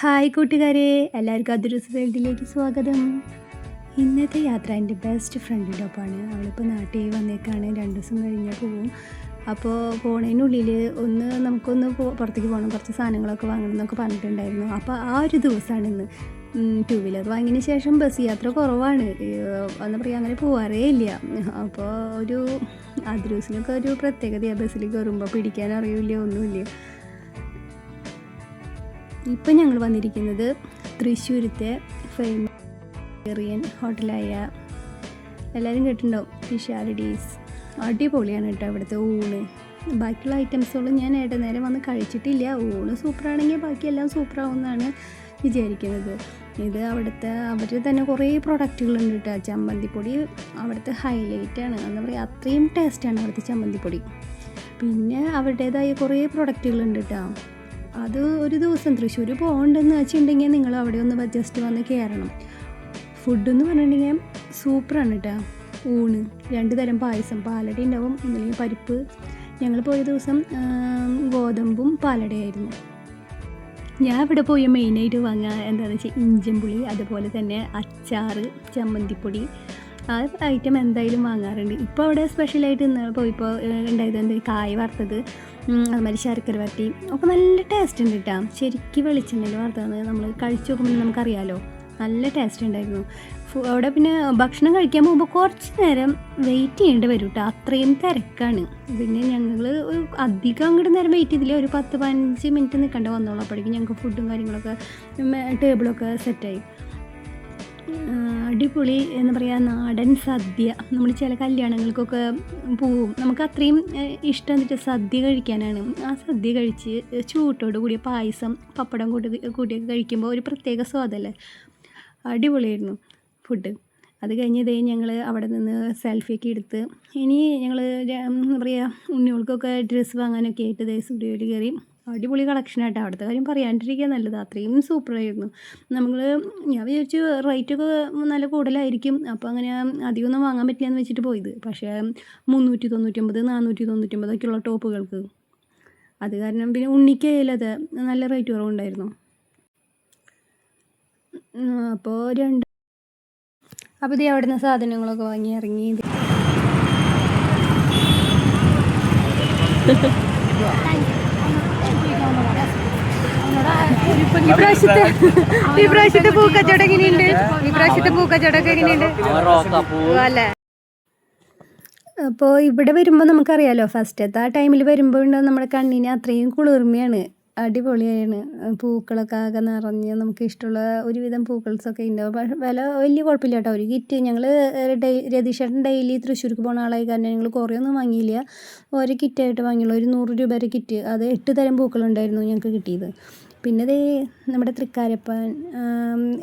Hi കൂട്ടുകാരെ എല്ലാവർക്കും അതിരൂസ് വേൾഡിലേക്ക് സ്വാഗതം. ഇന്നത്തെ യാത്ര എന്റെ ബെസ്റ്റ് ഫ്രണ്ടിന്റെ ഒപ്പമാണ് അവളിപ്പോൾ നാട്ടിൽ വന്നേക്കാണ്. രണ്ട് ദിവസം കഴിഞ്ഞാൽ പോവും. അപ്പോൾ പോണതിനുള്ളിൽ ഒന്ന് നമുക്കൊന്ന് പുറത്തേക്ക് പോകണം കുറച്ച് സാധനങ്ങളൊക്കെ വാങ്ങണം എന്നൊക്കെ പറഞ്ഞിട്ടുണ്ടായിരുന്നു. അപ്പോൾ ആ ഒരു ദിവസമാണ് ഇന്ന്. ടു വീലർ വാങ്ങിയതിന് ശേഷം ബസ് യാത്ര കുറവാണ്. എന്ന് പറയുക അങ്ങനെ പോവാറേ ഇല്ല. അപ്പോൾ ഒരു അതിരൂസിനൊക്കെ ഒരു പ്രത്യേകതയാണ് ബസ്സിൽ കയറുമ്പോൾ പിടിക്കാൻ അറിയില്ല ഒന്നുമില്ല. ഇപ്പം ഞങ്ങൾ വന്നിരിക്കുന്നത് തൃശ്ശൂരത്തെ ഫേമറിയൻ ഹോട്ടലായ എല്ലാവരും കേട്ടിട്ടുണ്ടാവും ഫിഷാലിഡീസ് അടിപൊളിയാണ് കേട്ടോ ഇവിടുത്തെ ഊണ്. ബാക്കിയുള്ള ഐറ്റംസുകളും ഞാൻ ഏട്ടൻ നേരം വന്ന് കഴിച്ചിട്ടില്ല. ഊണ് സൂപ്പറാണെങ്കിൽ ബാക്കിയെല്ലാം സൂപ്പറാവുമെന്നാണ് വിചാരിക്കുന്നത്. ഇത് അവിടുത്തെ അവർ തന്നെ കുറേ പ്രൊഡക്റ്റുകളുണ്ട് കേട്ടോ. ചമ്മന്തിപ്പൊടി അവിടുത്തെ ഹൈലൈറ്റാണ് എന്താ പറയുക അത്രയും ടേസ്റ്റാണ് അവിടുത്തെ ചമ്മന്തിപ്പൊടി. പിന്നെ അവരുടേതായ കുറേ പ്രൊഡക്റ്റുകളുണ്ട് കേട്ടോ. അത് ഒരു ദിവസം തൃശ്ശൂർ പോകണ്ടെന്ന് വെച്ചിട്ടുണ്ടെങ്കിൽ നിങ്ങൾ അവിടെ ഒന്ന് ജസ്റ്റ് വന്ന് കയറണം. ഫുഡ് എന്ന് പറഞ്ഞിട്ടുണ്ടെങ്കിൽ സൂപ്പറാണ് കേട്ടോ ഊണ് രണ്ട് തരം പായസം പാലട ഉണ്ടാവും ഒന്നില്ലെങ്കിൽ പരിപ്പ്. ഞങ്ങൾ പോയ ദിവസം ഗോതമ്പും പാലടയായിരുന്നു ഞാൻ ഇവിടെ പോയ മെയിനായിട്ട് വാങ്ങുക എന്താണെന്ന് വെച്ചാൽ ഇഞ്ചിൻപുളി അതുപോലെ തന്നെ അച്ചാറ് ചമ്മന്തിപ്പൊടി ആ ഐറ്റം എന്തായാലും വാങ്ങാറുണ്ട്. ഇപ്പോൾ അവിടെ സ്പെഷ്യലായിട്ട് ഇന്ന് പോയിപ്പോൾ ഉണ്ടായത് എന്ത് കായ് വറുത്തത് അതുമാതിരി ശർക്കര വരട്ടി. ഒക്കെ നല്ല ടേസ്റ്റ് ഉണ്ട് കേട്ടോ ശരിക്കും വെളിച്ചെണ്ണയിൽ വറുത്തത് നമ്മൾ കഴിച്ചു നോക്കുമ്പോൾ നമുക്കറിയാമല്ലോ നല്ല ടേസ്റ്റ് ഉണ്ടായിരുന്നു. അവിടെ പിന്നെ ഭക്ഷണം കഴിക്കാൻ പോകുമ്പോൾ കുറച്ച് നേരം വെയിറ്റ് ചെയ്യേണ്ടി വരും കേട്ടോ അത്രയും തിരക്കാണ്. പിന്നെ ഞങ്ങൾ അധികം അങ്ങോട്ട് നേരം വെയിറ്റ് ചെയ്തില്ല. ഒരു പത്ത് പതിനഞ്ച് മിനിറ്റ് നിൽക്കേണ്ട വന്നോളൂ. അപ്പോഴേക്കും ഞങ്ങൾക്ക് ഫുഡും കാര്യങ്ങളൊക്കെ ടേബിളൊക്കെ സെറ്റായി അടിപൊളി എന്ന് പറയുക നാടൻ സദ്യ. നമ്മൾ ചില കല്യാണങ്ങൾക്കൊക്കെ പോവും. നമുക്ക് അത്രയും ഇഷ്ടം എന്നിട്ട് സദ്യ കഴിക്കാനാണ്. ആ സദ്യ കഴിച്ച് ചൂട്ടോട് കൂടിയ പായസം പപ്പടം കൂട്ടി കൂട്ടിയൊക്കെ കഴിക്കുമ്പോൾ ഒരു പ്രത്യേക സ്വാദല്ലേ? അടിപൊളിയായിരുന്നു ഫുഡ്. അത് കഴിഞ്ഞ് ഇതേ ഞങ്ങൾ അവിടെ നിന്ന് സെൽഫിയൊക്കെ എടുത്ത് ഇനി ഞങ്ങൾ എന്താ പറയുക ഉണ്ണികൾക്കൊക്കെ ഡ്രസ്സ് വാങ്ങാനൊക്കെ ആയിട്ട് ഇതേ സ്റ്റുഡിയോയിൽ കയറി അടിപൊളി കളക്ഷനായിട്ട് അവിടുത്തെ കാര്യം പറയാണ്ടിരിക്കുക നല്ലത്. അത്രയും സൂപ്പറായിരുന്നു നമ്മൾ ഞാൻ വിചാരിച്ചു റേറ്റൊക്കെ നല്ല കൂടുതലായിരിക്കും. അപ്പോൾ അങ്ങനെ അധികമൊന്നും വാങ്ങാൻ പറ്റില്ല എന്ന് വെച്ചിട്ട് പോയത്. പക്ഷേ മുന്നൂറ്റി തൊണ്ണൂറ്റൊമ്പത് നാനൂറ്റി തൊണ്ണൂറ്റൊമ്പതൊക്കെയുള്ള ടോപ്പുകൾക്ക്. അത് കാരണം പിന്നെ ഉണ്ണിക്കയിലത് നല്ല റേറ്റ് കുറവുണ്ടായിരുന്നു. അപ്പോൾ രണ്ട് അപ്പോൾ ഇത് അവിടുന്ന് സാധനങ്ങളൊക്കെ വാങ്ങി ഇറങ്ങി. ഇത് ഇപ്രാവശ്യത്തെ ഇപ്രാവശ്യത്തെ എങ്ങനെയുണ്ട്? ഇപ്രാവശ്യത്തെ പൂക്കച്ചവടമൊക്കെ എങ്ങനെയുണ്ട്? അല്ലേ? അപ്പോൾ ഇവിടെ വരുമ്പോൾ നമുക്കറിയാലോ ഫസ്റ്റത്തെ ആ ടൈമിൽ വരുമ്പോൾ നമ്മുടെ കണ്ണിന് അത്രയും കുളിർമയാണ് അടിപൊളിയാണ്. പൂക്കളൊക്കെ ആകെ നിറഞ്ഞ് നമുക്ക് ഇഷ്ടമുള്ള ഒരുവിധം പൂക്കൾസൊക്കെ ഉണ്ടാവും പക്ഷേ വില വലിയ കുഴപ്പമില്ല കേട്ടോ. ഒരു കിറ്റ് ഞങ്ങൾ ഡേ രതീഷേട്ടൻ ഡെയിലി തൃശ്ശൂർക്ക് പോകുന്ന ആളായി കാരണം ഞങ്ങൾ കുറേ ഒന്നും വാങ്ങിയില്ല. ഒരു കിറ്റായിട്ട് വാങ്ങിയുള്ളൂ. ഒരു നൂറ് രൂപ വരെ കിറ്റ്. അത് എട്ട് തരം പൂക്കളുണ്ടായിരുന്നു ഞങ്ങൾക്ക് കിട്ടിയത്. പിന്നെ ദേ നമ്മുടെ തൃക്കാരപ്പൻ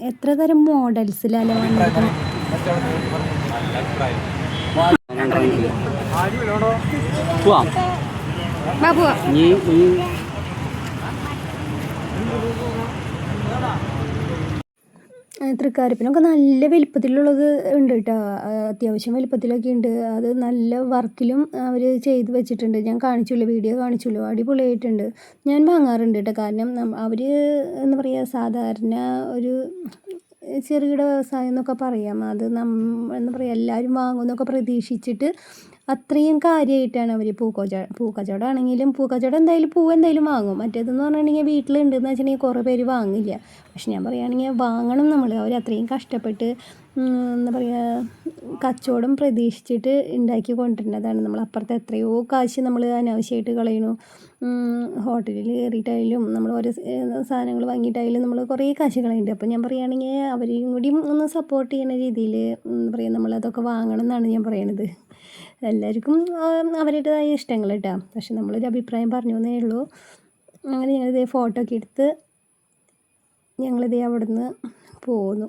എത്ര തരം മോഡൽസിലല്ലേ വന്നിരിക്കുന്നത് പോവാം. തൃക്കാരിപ്പിനൊക്കെ നല്ല വലിപ്പത്തിലുള്ളത് ഉണ്ട് കേട്ടോ അത്യാവശ്യം വലിപ്പത്തിലൊക്കെ ഉണ്ട്. അത് നല്ല വർക്കിലും അവർ ചെയ്ത് വെച്ചിട്ടുണ്ട്. ഞാൻ കാണിച്ചുള്ളൂ വീഡിയോ കാണിച്ചുള്ളൂ. അടിപൊളിയായിട്ടുണ്ട്. ഞാൻ വാങ്ങാറുണ്ട് കേട്ടോ കാരണം അവർ എന്താ പറയുക സാധാരണ ഒരു ചെറുകിട വ്യവസായം എന്നൊക്കെ പറയാം. അത് നം എന്താ പറയുക എല്ലാവരും വാങ്ങുമെന്നൊക്കെ പ്രതീക്ഷിച്ചിട്ട് അത്രയും കാര്യമായിട്ടാണ് അവർ പൂക്കച്ച പൂക്കച്ചവടം ആണെങ്കിലും പൂക്കച്ചവടം എന്തായാലും പൂ എന്തായാലും വാങ്ങും. മറ്റേതെന്ന് പറഞ്ഞിട്ടുണ്ടെങ്കിൽ വീട്ടിലുണ്ടെന്ന് വെച്ചിട്ടുണ്ടെങ്കിൽ കുറേ പേര് വാങ്ങില്ല. പക്ഷെ ഞാൻ പറയുകയാണെങ്കിൽ വാങ്ങണം നമ്മൾ അവർ അത്രയും കഷ്ടപ്പെട്ട് എന്താ പറയുക കച്ചവടം പ്രതീക്ഷിച്ചിട്ട് ഉണ്ടാക്കി കൊണ്ടുവരുന്നതാണ്. നമ്മൾ അപ്പുറത്തെ എത്രയോ കാശ് നമ്മൾ അനാവശ്യമായിട്ട് കളയണു ഹോട്ടലിൽ കയറിയിട്ടായാലും നമ്മൾ ഓരോ സാധനങ്ങൾ വാങ്ങിയിട്ടായാലും നമ്മൾ കുറേ കാശ് കളയുന്നുണ്ട്. അപ്പോൾ ഞാൻ പറയുകയാണെങ്കിൽ അവരെയും കൂടിയും ഒന്ന് സപ്പോർട്ട് ചെയ്യുന്ന രീതിയിൽ എന്താ പറയുക നമ്മളതൊക്കെ വാങ്ങണം എന്നാണ് ഞാൻ പറയണത്. എല്ലാവർക്കും അവരുടേതായ ഇഷ്ടങ്ങൾ കേട്ടോ. പക്ഷെ നമ്മളൊരു അഭിപ്രായം പറഞ്ഞു എന്നേ ഉള്ളൂ. അങ്ങനെ ഞങ്ങളിതേ ഫോട്ടോ ഒക്കെ എടുത്ത് ഞങ്ങളിതേ അവിടെ നിന്ന് പോന്നു.